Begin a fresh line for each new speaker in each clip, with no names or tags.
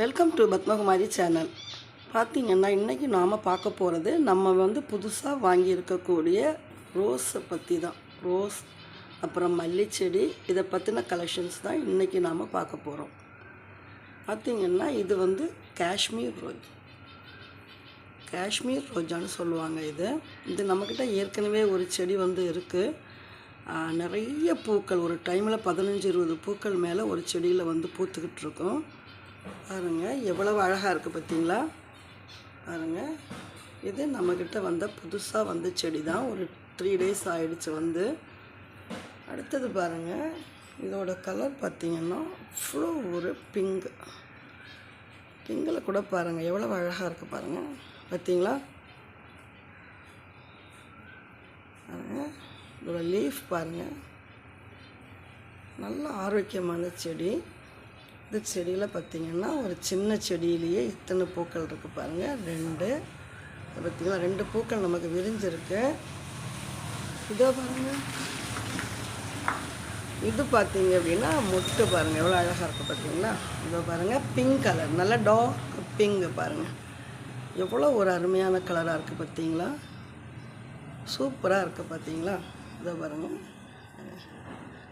Welcome to Padmakumari channel பார்த்திங்கன்னா இன்றைக்கி நாம் பார்க்க போகிறது நம்ம வந்து புதுசாக வாங்கியிருக்கக்கூடிய ரோஸை பற்றி தான் ரோஸ் அப்புறம் மல்லிச்செடி இதை பற்றின கலெக்ஷன்ஸ் தான் இன்றைக்கி நாம் பார்க்க போகிறோம் பார்த்திங்கன்னா இது வந்து காஷ்மீர் ரோஜ். காஷ்மீர் ரோஜான்னு சொல்லுவாங்க இது. இது நம்மக்கிட்ட ஏற்கனவே ஒரு செடி வந்து இருக்குது நிறைய பூக்கள் ஒரு டைமில் பதினஞ்சு இருபது பூக்கள் மேலே ஒரு செடியில் வந்து பூத்துக்கிட்டு இருக்கோம். பாருங்க எவ்வளவு அழகாக இருக்குது பார்த்தீங்களா பாருங்க இது நம்மக்கிட்ட வந்த புதுசாக வந்த செடி தான் ஒரு த்ரீ டேஸ் ஆகிடுச்சு வந்து. அடுத்தது பாருங்கள் இதோட கலர் பார்த்திங்கன்னா அவ்வளோ ஒரு பிங்க் பிங்கில் கூட பாருங்கள் எவ்வளோ அழகாக இருக்குது பாருங்கள் பார்த்தீங்களா பாருங்க இதோட லீஃப் பாருங்கள் நல்ல ஆரோக்கியமான செடி. இந்த செடியில் பார்த்தீங்கன்னா ஒரு சின்ன செடியிலேயே இத்தனை பூக்கள் இருக்குது பாருங்கள் ரெண்டு பார்த்திங்கன்னா ரெண்டு பூக்கள் நமக்கு விரிஞ்சிருக்கு. இதோ பாருங்கள் இது பார்த்தீங்க அப்படின்னா மொட்டு பாருங்கள் எவ்வளோ அழகாக இருக்குது பார்த்தீங்களா இதோ பாருங்கள் பிங்க் கலர் நல்ல டார்க் பிங்கு பாருங்கள் எவ்வளோ ஒரு அருமையான கலராக இருக்குது பார்த்தீங்களா சூப்பராக இருக்குது பார்த்தீங்களா இதோ பாருங்கள்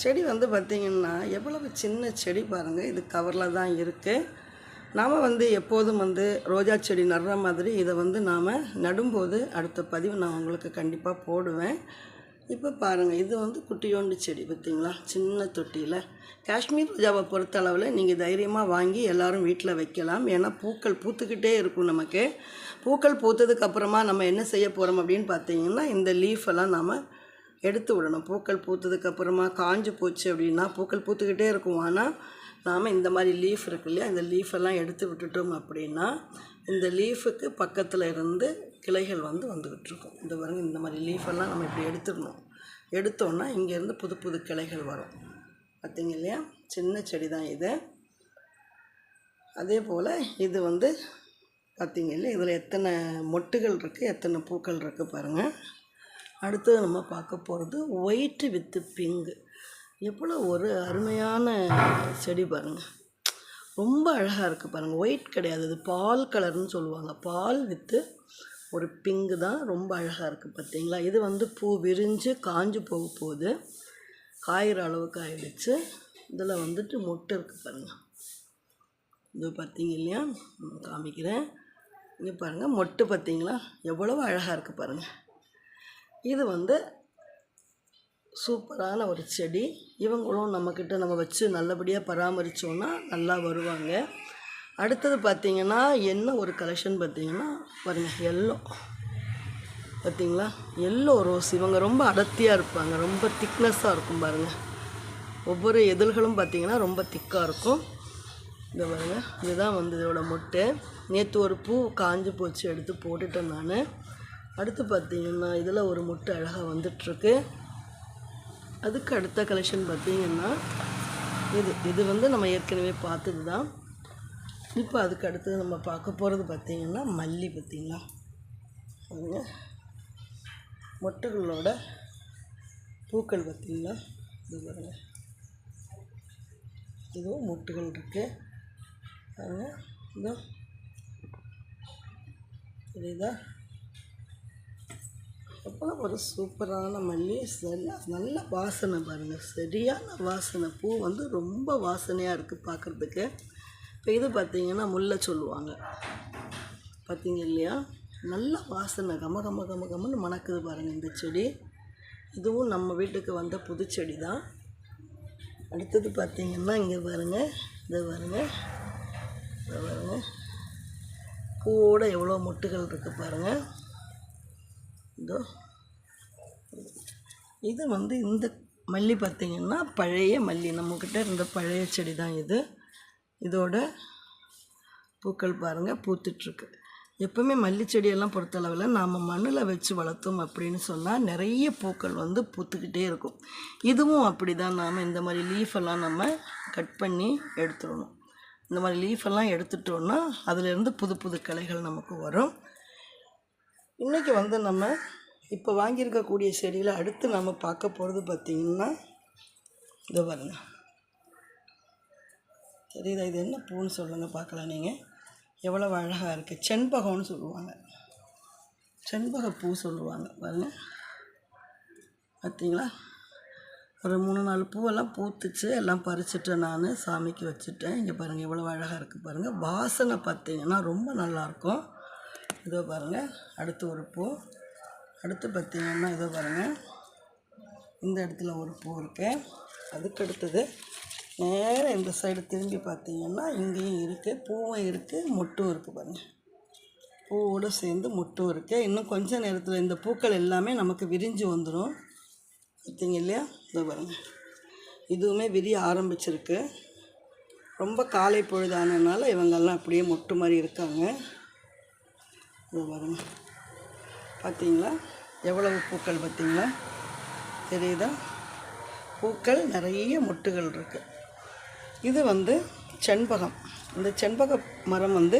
செடி வந்து பார்த்திங்கன்னா எவ்வளவு சின்ன செடி பாருங்கள் இது கவரில் தான் இருக்குது நாம் வந்து எப்போதும் வந்து ரோஜா செடி நடுற மாதிரி இதை வந்து நாம் நடும்போது அடுத்த பதிவு நான் உங்களுக்கு கண்டிப்பாக போடுவேன். இப்போ பாருங்கள் இது வந்து குட்டியோண்டு செடி பார்த்திங்களா? சின்ன தொட்டியில். காஷ்மீர் ரோஜாவை பொறுத்த அளவில் நீங்கள் தைரியமாக வாங்கி எல்லோரும் வீட்டில் வைக்கலாம். ஏன்னா பூக்கள் பூத்துக்கிட்டே இருக்கும் நமக்கு. பூக்கள் பூத்ததுக்கப்புறமா நம்ம என்ன செய்ய போகிறோம் அப்படின்னு பார்த்தீங்கன்னா இந்த லீஃப் எல்லாம் நாம் எடுத்து விடணும். பூக்கள் பூத்ததுக்கு அப்புறமா காஞ்சு போச்சு அப்படின்னா பூக்கள் பூத்துக்கிட்டே இருக்கும். ஆனால் நாம் இந்த மாதிரி லீஃப் இருக்கு இல்லையா? இந்த லீஃப் எல்லாம் எடுத்து விட்டுட்டோம் அப்படின்னா இந்த லீஃபுக்கு பக்கத்தில் இருந்து கிளைகள் வந்து வந்துக்கிட்டு இருக்கும் இந்த பாருங்க இந்த மாதிரி லீஃப் எல்லாம் நம்ம இப்படி எடுத்துடணும். எடுத்தோன்னா இங்கேருந்து புது புது கிளைகள் வரும். பார்த்தீங்க இல்லையா? சின்ன செடி தான் இது. அதே போல் இது வந்து பார்த்தீங்க இல்லையா? இதில் எத்தனை மொட்டுகள் இருக்குது எத்தனை பூக்கள் இருக்குது பாருங்கள் அடுத்தது நம்ம பார்க்க போகிறது ஒயிட்டு வித்து பிங்கு எவ்வளோ ஒரு அருமையான செடி பாருங்கள் ரொம்ப அழகாக இருக்குது பாருங்கள் ஒயிட் கிடையாது. இது பால் கலர்னு சொல்லுவாங்க. பால் வித்து ஒரு பிங்கு தான் ரொம்ப அழகாக இருக்குது பார்த்தீங்களா? இது வந்து பூ விரிஞ்சு காஞ்சு போக போகுது. காயிற அளவுக்கு ஆயிடுச்சு. இதில் வந்துட்டு மொட்டை இருக்குது பாருங்கள் இது பார்த்தீங்க இல்லையா? காமிக்கிறேன். இங்கே பாருங்கள் மொட்டு பார்த்தீங்களா? எவ்வளவு அழகாக இருக்குது பாருங்கள் இது வந்து சூப்பரான ஒரு செடி. இவங்களும் நம்மக்கிட்ட நம்ம வச்சு நல்லபடியாக பராமரித்தோன்னா நல்லா வருவாங்க. அடுத்தது பார்த்திங்கன்னா என்ன ஒரு கலெக்ஷன் பார்த்திங்கன்னா பாருங்கள் எல்லோ பார்த்தீங்களா எல்லோ ரோஸ் இவங்க ரொம்ப அடர்த்தியாக இருப்பாங்க ரொம்ப திக்னஸ்ஸாக இருக்கும் பாருங்கள் ஒவ்வொரு எதிர்களும் பார்த்திங்கன்னா ரொம்ப திக்காக இருக்கும். இந்த பாருங்கள் இதுதான் வந்து இதோட மொட்டை. நேற்று ஒரு பூ காஞ்சு போச்சு எடுத்து போட்டுட்டேன் நான். அடுத்து பார்த்திங்கன்னா இதில் ஒரு முட்டை அழகாக வந்துட்டுருக்கு. அதுக்கு அடுத்த கலெக்ஷன் பார்த்திங்கன்னா இது இது வந்து நம்ம ஏற்கனவே பார்த்தது தான். இப்போ அதுக்கு அடுத்தது நம்ம பார்க்க போகிறது பார்த்திங்கன்னா மல்லி பார்த்திங்களா? பாருங்க. மொட்டுகளோட பூக்கள் பார்த்திங்களா? இது பாருங்க. இதுவும் மொட்டுகள் இருக்குது பாருங்க. இதோ. இதுதான். எவ்வளோ ஒரு சூப்பரான மல்லி சரியா நல்ல வாசனை பாருங்கள் சரியான வாசனை. பூ வந்து ரொம்ப வாசனையாக இருக்குது பார்க்குறதுக்கு இப்போ இது பார்த்திங்கன்னா முல்லை சொல்லுவாங்க. பார்த்தீங்க இல்லையா? நல்ல வாசனை. கம கம கம கமன்னு மணக்குது பாருங்கள் இந்த செடி. இதுவும் நம்ம வீட்டுக்கு வந்த புது செடி தான் அடுத்தது பார்த்திங்கன்னா இங்கே பாருங்கள் இதை பாருங்கள் இதை பாருங்கள் பூவோட எவ்வளோ மொட்டுகள் இருக்குது பாருங்கள் இதோ. இது வந்து இந்த மல்லி பார்த்திங்கன்னா பழைய மல்லி. நம்மக்கிட்ட இருந்த பழைய செடி தான் இது. இதோட பூக்கள் பாருங்கள் பூத்துட்ருக்கு. எப்போவுமே மல்லி செடியெல்லாம் பொறுத்தளவில் நாம் மண்ணில் வச்சு வளர்த்தோம் அப்படின்னு சொன்னால் நிறைய பூக்கள் வந்து பூத்துக்கிட்டே இருக்கும். இதுவும் அப்படி தான் நாம் இந்த மாதிரி லீஃபெல்லாம் நம்ம கட் பண்ணி எடுத்துடணும். இந்த மாதிரி லீஃபெல்லாம் எடுத்துட்டோன்னா அதிலேருந்து புது புது கிளைகள் நமக்கு வரும். இன்றைக்கி வந்து நம்ம இப்போ வாங்கியிருக்கக்கூடிய செடியில் அடுத்து நம்ம பார்க்க போகிறது பார்த்திங்கன்னா இந்த பாருங்க. தெரியுதா? இது என்ன பூன்னு சொல்லுங்கள் பார்க்கலாம் நீங்கள் எவ்வளோ அழகாக இருக்குது செண்பகம்னு சொல்லுவாங்க. செண்பக பூ சொல்லுவாங்க பாருங்கள் பார்த்தீங்களா ஒரு மூணு நாலு பூவெல்லாம் பூத்துச்சு. எல்லாம் பறிச்சுட்டேன் நான் சாமிக்கு வச்சுட்டேன். இங்கே பாருங்கள் எவ்வளோ அழகாக இருக்குது பாருங்கள் வாசனை பார்த்தீங்கன்னா ரொம்ப நல்லாயிருக்கும் இதோ பாருங்கள் அடுத்து ஒரு பூ. அடுத்து பார்த்திங்கன்னா இதோ பாருங்கள் இந்த இடத்துல ஒரு பூ இருக்கு. அதுக்கு அடுத்தது நேராக இந்த சைடு திரும்பி பார்த்தீங்கன்னா இங்கேயும் இருக்குது பூவும் இருக்குது மொட்டும் இருக்குது பாருங்கள் பூவோடு சேர்ந்து மொட்டும் இருக்குது இன்னும் கொஞ்சம் நேரத்தில் இந்த பூக்கள் எல்லாமே நமக்கு விரிஞ்சு வந்துடும் பார்த்தீங்க இல்லையா? இதோ பாருங்கள் இதுவுமே விரிய ஆரம்பிச்சிருக்கு. ரொம்ப காலை பொழுதானதுனால இவங்கெல்லாம் அப்படியே மொட்டு மாதிரி இருக்காங்க. இதோ பாருங்க. பார்த்தீங்களா எவ்வளவு பூக்கள் பார்த்தீங்களா தெரியுதா? பூக்கள் நிறைய மொட்டுகள் இருக்குது இது வந்து செண்பகம். இந்த செண்பக மரம் வந்து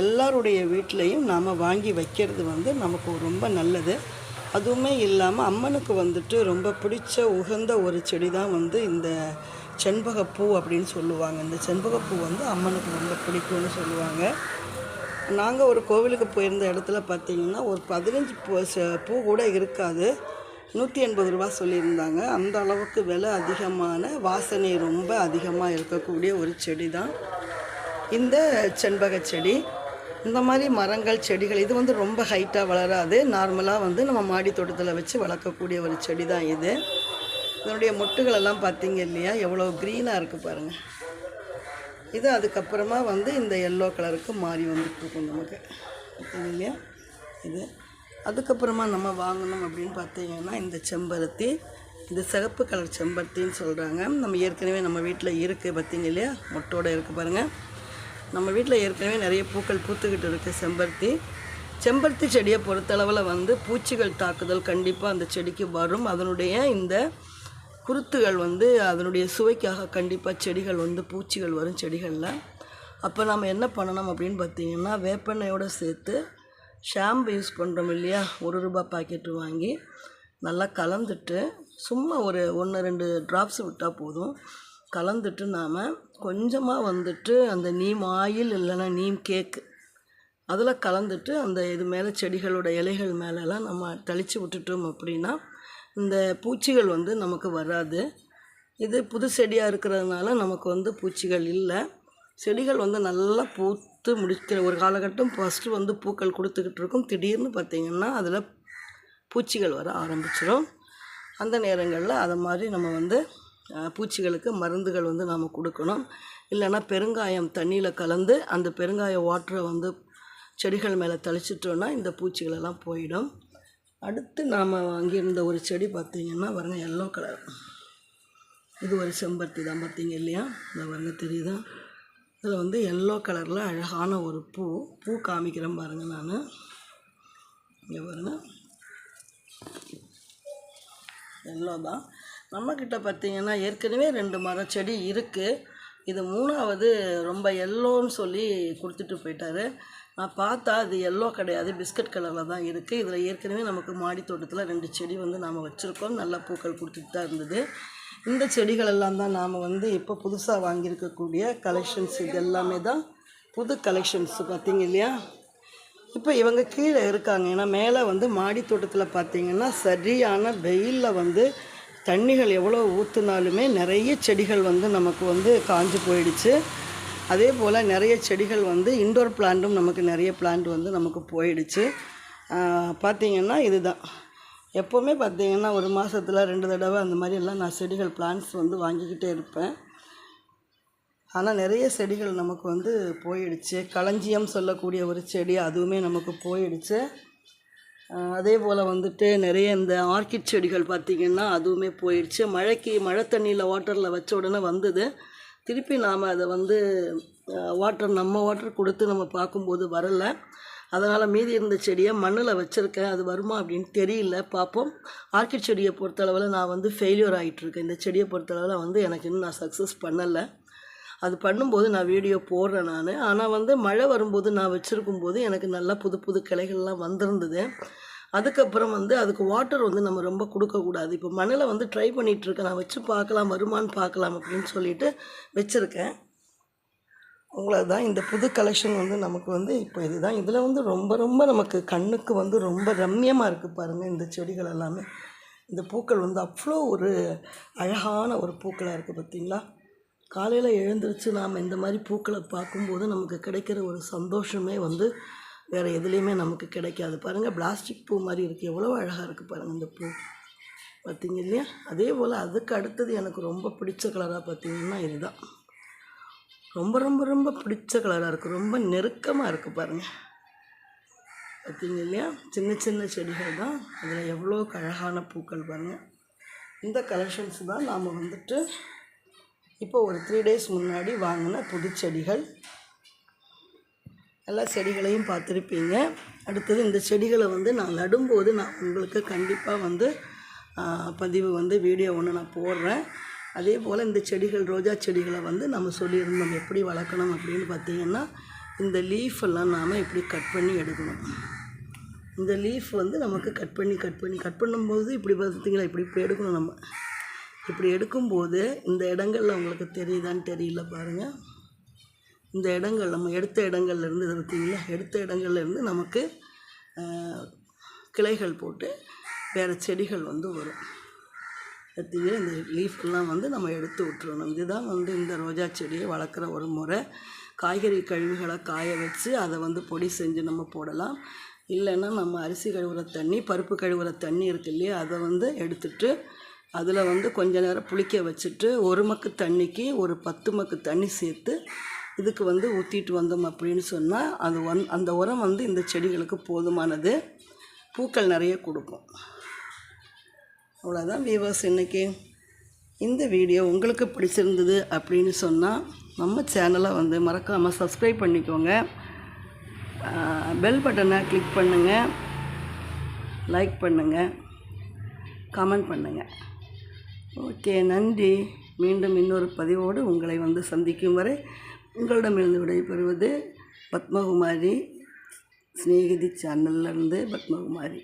எல்லாருடைய வீட்லேயும் நாம் வாங்கி வைக்கிறது வந்து நமக்கு ரொம்ப நல்லது. அதுவுமே இல்லாமல் அம்மனுக்கு வந்துட்டு ரொம்ப பிடிச்ச உகந்த ஒரு செடி தான் வந்து இந்த செண்பகப்பூ அப்படின்னு சொல்லுவாங்க. இந்த செண்பகப்பூ வந்து அம்மனுக்கு ரொம்ப பிடிக்கும்னு சொல்லுவாங்க. நாங்கள் ஒரு கோவிலுக்கு போயிருந்த இடத்துல பார்த்தீங்கன்னா ஒரு பதினஞ்சு பூ ச- பூ கூட இருக்காது. நூற்றி எண்பது ரூபா சொல்லியிருந்தாங்க. அந்த அளவுக்கு விலை அதிகமான வாசனை ரொம்ப அதிகமாக இருக்கக்கூடிய ஒரு செடி தான் இந்த செண்பக செடி இந்த மாதிரி மரங்கள் செடிகள் இது வந்து ரொம்ப ஹைட்டாக வளராது. நார்மலாக வந்து நம்ம மாடி தோட்டத்தில் வச்சு வளர்க்கக்கூடிய ஒரு செடி தான் இது. இதனுடைய மொட்டுகளெல்லாம் பார்த்தீங்க இல்லையா? எவ்வளோ க்ரீனாக இருக்குது பாருங்கள் இது அதுக்கப்புறமா வந்து இந்த எல்லோ கலருக்கு மாறி வந்துட்டு இருக்கும் நமக்கு. பார்த்தீங்க இல்லையா இது. அதுக்கப்புறமா நம்ம வாங்கணும் அப்படின்னு பார்த்தீங்கன்னா இந்த செம்பருத்தி இந்த சிகப்பு கலர் செம்பருத்தின்னு சொல்கிறாங்க நம்ம ஏற்கனவே நம்ம வீட்டில் இருக்குது பார்த்தீங்க இல்லையா? மொட்டோட இருக்குது பாருங்கள் நம்ம வீட்டில் ஏற்கனவே நிறைய பூக்கள் பூத்துக்கிட்டு இருக்குது செம்பருத்தி. செம்பருத்தி செடியை பொறுத்தளவில் வந்து பூச்சிகள் தாக்குதல் கண்டிப்பாக அந்த செடிக்கு வரும். அதனுடைய இந்த குருத்துகள் வந்து அதனுடைய சுவைக்காக கண்டிப்பாக செடிகள் வந்து பூச்சிகள் வரும் செடிகளில். அப்போ நம்ம என்ன பண்ணணும் அப்படின்னு பார்த்தீங்கன்னா வேப்பெண்ணையோடு சேர்த்து ஷாம்பு யூஸ் பண்ணுறோம் இல்லையா? ஒரு ரூபாய் பாக்கெட்டு வாங்கி நல்லா கலந்துட்டு சும்மா ஒரு ஒன்று ரெண்டு ட்ராப்ஸ் விட்டால் போதும். கலந்துட்டு நாம் கொஞ்சமாக வந்துட்டு அந்த நீம் ஆயில் இல்லைன்னா நீம் கேக்கு அதில் கலந்துட்டு அந்த இது மேலே செடிகளோட இலைகள் மேலெல்லாம் நம்ம தெளித்து விட்டுட்டோம் அப்படின்னா இந்த பூச்சிகள் வந்து நமக்கு வராது. இது புது செடியாக இருக்கிறதுனால நமக்கு வந்து பூச்சிகள் இல்லை. செடிகள் வந்து நல்லா பூத்து முடிக்கிற ஒரு காலகட்டம் ஃபஸ்ட்டு வந்து பூக்கள் கொடுத்துக்கிட்டு இருக்கும். திடீர்னு பார்த்திங்கன்னா அதில் பூச்சிகள் வர ஆரம்பிச்சிடும் அந்த நேரங்களில் அதை மாதிரி நம்ம வந்து பூச்சிகளுக்கு மருந்துகள் வந்து நாம் கொடுக்கணும். இல்லைன்னா பெருங்காயம் தண்ணியில் கலந்து அந்த பெருங்காய வாட்டரை வந்து செடிகள் மேலே தெளிச்சிட்டோன்னா இந்த பூச்சிகளெல்லாம் போயிடும். அடுத்து நாம் வாங்கியிருந்த ஒரு செடி பார்த்திங்கன்னா பாருங்கள் எல்லோ கலர் இது ஒரு செம்பருத்தி தான் பார்த்தீங்க இல்லையா? இந்த பாருங்க தெரியுதா? இதில் வந்து எல்லோ கலரில் அழகான ஒரு பூ பூ காமிக்கிறேன் பாருங்கள் நான். இங்கே பாருங்க. எல்லோ தான். நம்மக்கிட்ட பார்த்தீங்கன்னா ஏற்கனவே ரெண்டு மரம் செடி இருக்குது இது மூணாவது ரொம்ப எல்லோன்னு சொல்லி கொடுத்துட்டு போயிட்டாரு. நான் பார்த்தா அது எல்லோ கிடையாது பிஸ்கட் கலரில் தான் இருக்குது இதில் ஏற்கனவே நமக்கு மாடி தோட்டத்தில் ரெண்டு செடி வந்து நாம் வச்சுருக்கோம். நல்ல பூக்கள் கொடுத்துட்டு தான் இருந்தது. இந்த செடிகள் எல்லாம் தான் நாம் வந்து இப்போ புதுசாக வாங்கியிருக்கக்கூடிய கலெக்ஷன்ஸ் இது எல்லாமே தான் புது கலெக்ஷன்ஸ் பார்த்தீங்க இல்லையா? இப்போ இவங்க கீழே இருக்காங்க. ஏன்னா மேலே வந்து மாடி தோட்டத்தில் பார்த்தீங்கன்னா சரியான வெயிலில் வந்து தண்ணிகள் எவ்வளோ ஊற்றுனாலுமே நிறைய செடிகள் வந்து நமக்கு வந்து காஞ்சு போயிடுச்சு. அதே போல் நிறைய செடிகள் வந்து இண்டோர் பிளான்ட்டும் நமக்கு நிறைய பிளான்ட் வந்து நமக்கு போயிடுச்சு. பார்த்திங்கன்னா பார்த்தீங்கன்னா இதுதான். எப்போவுமே பார்த்திங்கன்னா ஒரு மாதத்தில் ரெண்டு தடவை அந்த மாதிரி எல்லாம் நான் செடிகள் பிளான்ட்ஸ் வந்து வாங்கிக்கிட்டே இருப்பேன். ஆனால் நிறைய செடிகள் நமக்கு வந்து போயிடுச்சு. களஞ்சியம் சொல்லக்கூடிய ஒரு செடி அதுவுமே நமக்கு போயிடுச்சு. அதே போல் வந்துட்டு நிறைய இந்த ஆர்கிட் செடிகள் பார்த்திங்கன்னா அதுவுமே போயிடுச்சு மழைக்கு மழை தண்ணியில் வாட்டரில் வச்ச உடனே வந்தது. திருப்பி நாம் அதை வந்து வாட்டர் நம்ம வாட்டர் கொடுத்து நம்ம பார்க்கும்போது வரலை. அதனால் மீதி இருந்த செடியை மண்ணில் வச்சுருக்கேன். அது வருமா அப்படின்னு தெரியல. பார்ப்போம். ஆர்கிட் செடியை பொறுத்தளவில் நான் வந்து ஃபெயிலியர் ஆகிட்டுருக்கேன் இந்த செடியை பொறுத்தளவில் வந்து எனக்கு இன்னும் நான் சக்ஸஸ் பண்ணலை. அது பண்ணும்போது நான் வீடியோ போடுறேன் நான். ஆனால் வந்து மழை வரும்போது நான் வச்சுருக்கும் போது எனக்கு நல்லா புது புது கிளைகள்லாம் வந்திருந்தது. அதுக்கப்புறம் வந்து அதுக்கு வாட்டர் வந்து நம்ம ரொம்ப கொடுக்கக்கூடாது. இப்போ மணலை வந்து ட்ரை பண்ணிகிட்ருக்கேன் நான் வச்சு பார்க்கலாம் வருமான்னு பார்க்கலாம் அப்படின்னு சொல்லிட்டு வச்சுருக்கேன். உங்களுக்கு தான் இந்த புது கலெக்ஷன் வந்து நமக்கு வந்து இப்போ இதுதான். இதில் வந்து ரொம்ப ரொம்ப நமக்கு கண்ணுக்கு வந்து ரொம்ப ரம்மியமாக இருக்குது பாருங்கள் இந்த செடிகள் எல்லாமே. இந்த பூக்கள் வந்து அவ்வளோ ஒரு அழகான ஒரு பூக்களாக இருக்குது பார்த்தீங்களா? காலையில் எழுந்திரிச்சு நாம் இந்த மாதிரி பூக்களை பார்க்கும்போது நமக்கு கிடைக்கிற ஒரு சந்தோஷமே வந்து வேறு எதுலேயுமே நமக்கு கிடைக்காது. பாருங்கள் பிளாஸ்டிக் பூ மாதிரி இருக்குது எவ்வளோ அழகாக இருக்குது பாருங்கள் இந்த பூ. பார்த்தீங்க இல்லையா? அதே போல் அதுக்கு அடுத்தது எனக்கு ரொம்ப பிடிச்ச கலராக பார்த்தீங்கன்னா இதுதான். ரொம்ப ரொம்ப ரொம்ப பிடிச்ச கலராக இருக்குது ரொம்ப நெருக்கமாக இருக்குது பாருங்கள் பார்த்தீங்க இல்லையா? சின்ன சின்ன செடிகள் தான். அதில் எவ்வளோ அழகான பூக்கள் பாருங்கள் இந்த கலெக்ஷன்ஸ் தான் நாம் வந்துட்டு இப்போ ஒரு த்ரீ டேஸ் முன்னாடி வாங்கின புது செடிகள் எல்லா செடிகளையும் பார்த்துருப்பீங்க. அடுத்தது இந்த செடிகளை வந்து நான் நடும்போது நான் உங்களுக்கு கண்டிப்பாக வந்து பதிவு வந்து வீடியோ ஒன்று நான் போடுறேன். அதே போல் இந்த செடிகள் ரோஜா செடிகளை வந்து நம்ம சொல்லியிருந்தோம். எப்படி வளர்க்கணும் அப்படின்னு பார்த்தீங்கன்னா இந்த லீஃப் எல்லாம் நாம் இப்படி கட் பண்ணி எடுக்கணும். இந்த லீஃப் வந்து நமக்கு கட் பண்ணி கட் பண்ணி கட் பண்ணும்போது இப்படி பார்த்தீங்களா இப்படி இப்படி எடுக்கணும் நம்ம. இப்படி எடுக்கும்போது இந்த இடங்கள்ல உங்களுக்கு தெரியுதான்னு தெரியல பாருங்கள் இந்த இடங்கள் நம்ம எடுத்த இடங்கள்லேருந்து இதை எடுத்த இடங்கள்லேருந்து நமக்கு கிளைகள் போட்டு வேறு செடிகள் வந்து வரும். பார்த்தீங்களா இந்த லீஃப்லாம் வந்து நம்ம எடுத்து விட்டுறணும். இதுதான் வந்து இந்த ரோஜா செடியை வளர்க்குற ஒரு முறை. காய்கறி கழிவுகளை காய வச்சு அதை வந்து பொடி செஞ்சு நம்ம போடலாம். இல்லைன்னா நம்ம அரிசி கழுவுற தண்ணி பருப்பு கழுவுற தண்ணி இருக்கு இல்லையா? அதை வந்து எடுத்துகிட்டு அதில் வந்து கொஞ்ச நேரம் புளிக்க வச்சுட்டு ஒரு மக்கு தண்ணிக்கு ஒரு பத்து மக்கு தண்ணி சேர்த்து இதுக்கு வந்து ஊற்றிட்டு வந்தோம் அப்படின்னு சொன்னால் அது ஒன் அந்த உரம் வந்து இந்த செடிகளுக்கு போதுமானது. பூக்கள் நிறைய கொடுக்கும். அவ்வளோதான் வீவர்ஸ் இன்றைக்கி இந்த வீடியோ உங்களுக்கு பிடிச்சிருந்தது அப்படின்னு சொன்னால் நம்ம சேனலை வந்து மறக்காமல் சப்ஸ்கிரைப் பண்ணிக்கோங்க. பெல் பட்டனை கிளிக் பண்ணுங்கள் லைக் பண்ணுங்கள் கமெண்ட் பண்ணுங்கள் ஓகே நன்றி. மீண்டும் இன்னொரு பதிவோடு உங்களை வந்து சந்திக்கும் வரை உங்களிடமிருந்து விடைபெறுவது பத்மகுமாரி ஸ்நேகிதி சேனல்லேருந்து பத்மகுமாரி.